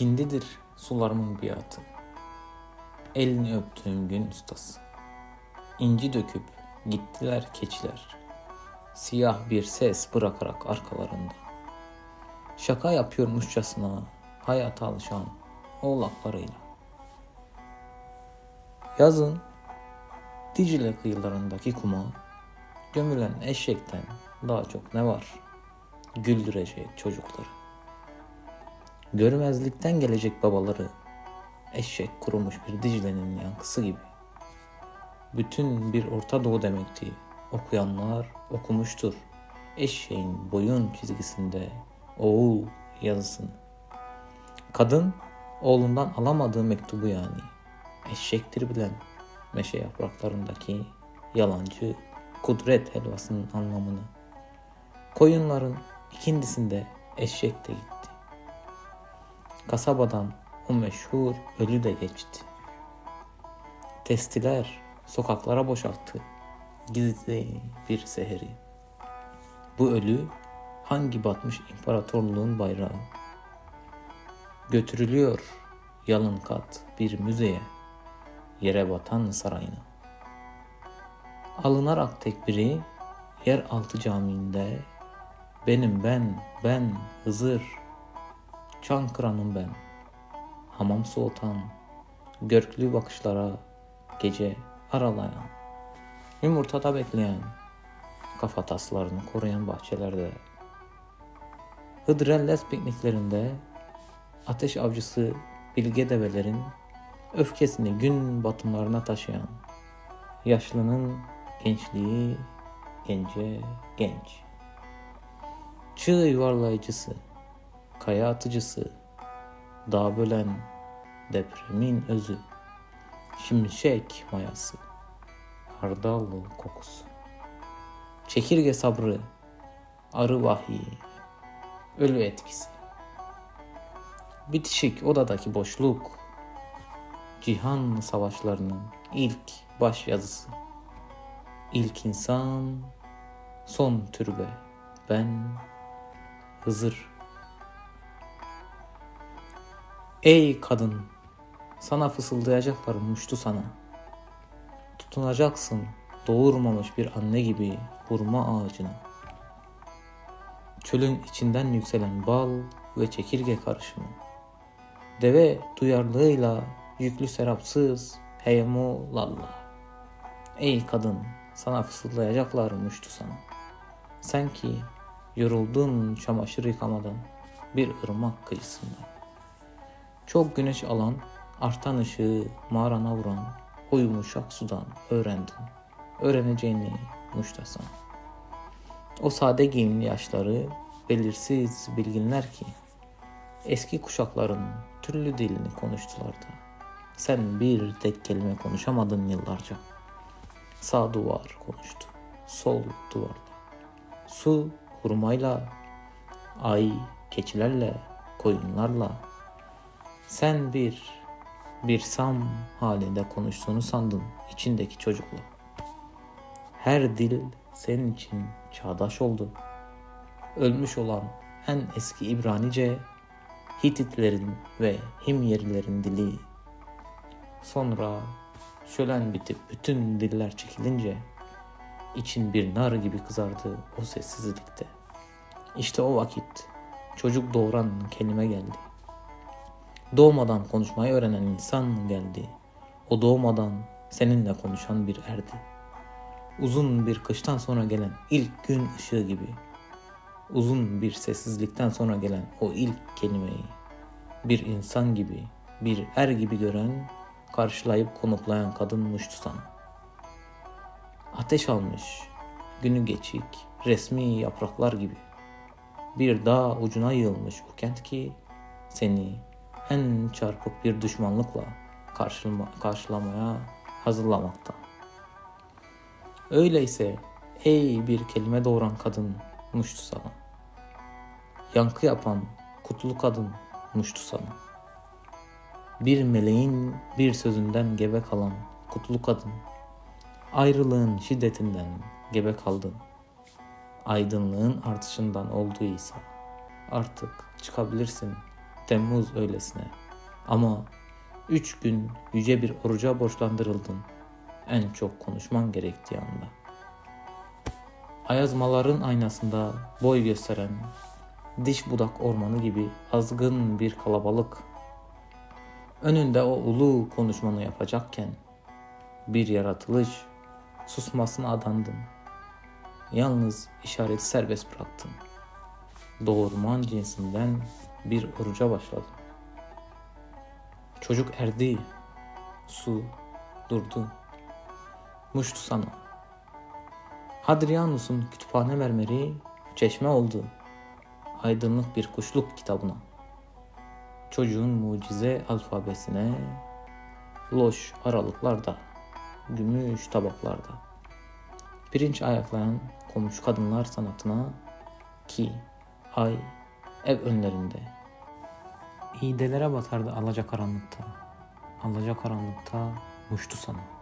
Hindidir sularımın biatı. Elini öptüğüm gün ustası. İnci döküp gittiler keçiler. Siyah bir ses bırakarak arkalarında. Şaka yapıyormuşçasına hayata alışan oğlaklarıyla. Yazın Dicle kıyılarındaki kuma gömülen eşekten daha çok ne var? Güldürecek çocukları. Görmezlikten gelecek babaları eşek kurumuş bir Dicle'nin yankısı gibi. Bütün bir Orta Doğu demekti. Okuyanlar okumuştur. Eşeğin boyun çizgisinde oğul yazısını. Kadın oğlundan alamadığı mektubu yani. Eşektir bilen meşe yapraklarındaki yalancı kudret helvasının anlamını. Koyunların ikindisinde eşek de gitti. Kasabadan o meşhur ölü de geçti. Testiler sokaklara boşalttı gizli bir seheri. Bu ölü hangi batmış imparatorluğun bayrağı? Götürülüyor yalın kat bir müzeye, yere batan sarayına. Alınarak tekbiri yeraltı camiinde benim ben, ben Hızır, Çankıra'nın ben, hamam soğutan, görklü bakışlara gece aralayan, yumurtada bekleyen, kafa taslarını koruyan bahçelerde, Hıdrellez pikniklerinde ateş avcısı bilge develerin öfkesini gün batımlarına taşıyan, yaşlının gençliği gence genç. Çığ yuvarlayıcısı, kaya atıcısı, dağ bölen depremin özü, şimşek mayası, hardal kokusu, çekirge sabrı, arı vahiy, ölü etkisi. Bitişik odadaki boşluk, cihan savaşlarının ilk baş yazısı. İlk insan, son türbe, ben Hızır. Ey kadın, sana fısıldayacaklar muştu sana. Tutunacaksın doğurmamış bir anne gibi hurma ağacına. Çölün içinden yükselen bal ve çekirge karışımı. Deve duyarlılığıyla yüklü serapsız heyemo lalla. Ey kadın sana fısıldayacaklarmıştı sana. Sen ki yoruldun çamaşır yıkamadan bir ırmak kıyısında. Çok güneş alan artan ışığı mağarana vuran o yumuşak sudan öğrendin. Öğreneceğini muştasın. O sade giyimli yaşları belirsiz bilginler ki eski kuşakların türlü dilini konuştular da. Sen bir tek kelime konuşamadın yıllarca. Sağ duvar konuştu, sol duvarla. Su hurmayla, ay keçilerle, koyunlarla. Sen bir, bir sam halinde konuştuğunu sandın içindeki çocukla. Her dil senin için çağdaş oldu. Ölmüş olan en eski İbranice, Hititlerin ve Himyerilerin dili. Sonra şölen bitip bütün diller çekilince için bir nar gibi kızardı o sessizlikte. İşte o vakit çocuk doğuran kelime geldi. Doğmadan konuşmayı öğrenen insan geldi. O doğmadan seninle konuşan bir erdi. Uzun bir kıştan sonra gelen ilk gün ışığı gibi. Uzun bir sessizlikten sonra gelen o ilk kelimeyi bir insan gibi, bir er gibi gören, karşılayıp konuklayan kadınmıştı sana. Ateş almış, günü geçik, resmi yapraklar gibi. Bir dağ ucuna yığılmış o kent ki seni en çarpık bir düşmanlıkla karşılama, karşılamaya hazırlamakta. Öyleyse ey bir kelime doğuran kadın muştu sana. Yankı yapan kutlu kadın muştu sana. Bir meleğin bir sözünden gebe kalan kutlu kadın. Ayrılığın şiddetinden gebe kaldın. Aydınlığın artışından olduysa artık çıkabilirsin Temmuz öylesine. Ama üç gün yüce bir oruca borçlandırıldın. En çok konuşman gerektiği anda. Ayazmaların aynasında boy gösteren diş budak ormanı gibi azgın bir kalabalık. Önünde o ulu konuşmanı yapacakken bir yaratılış susmasına adandın. Yalnız işareti serbest bıraktın. Doğurman cinsinden bir oruca başladın. Çocuk erdi. Su durdu. Muştu sana. Hadrianus'un kütüphane mermeri çeşme oldu. Aydınlık bir kuşluk kitabına. Çocuğun mucize alfabesine loş aralıklarda, gümüş tabaklarda. Pirinç ayaklayan komşu kadınlar sanatına ki ay ev önlerinde. İğdelere batardı alaca karanlıkta. Alaca karanlıkta muştu sana.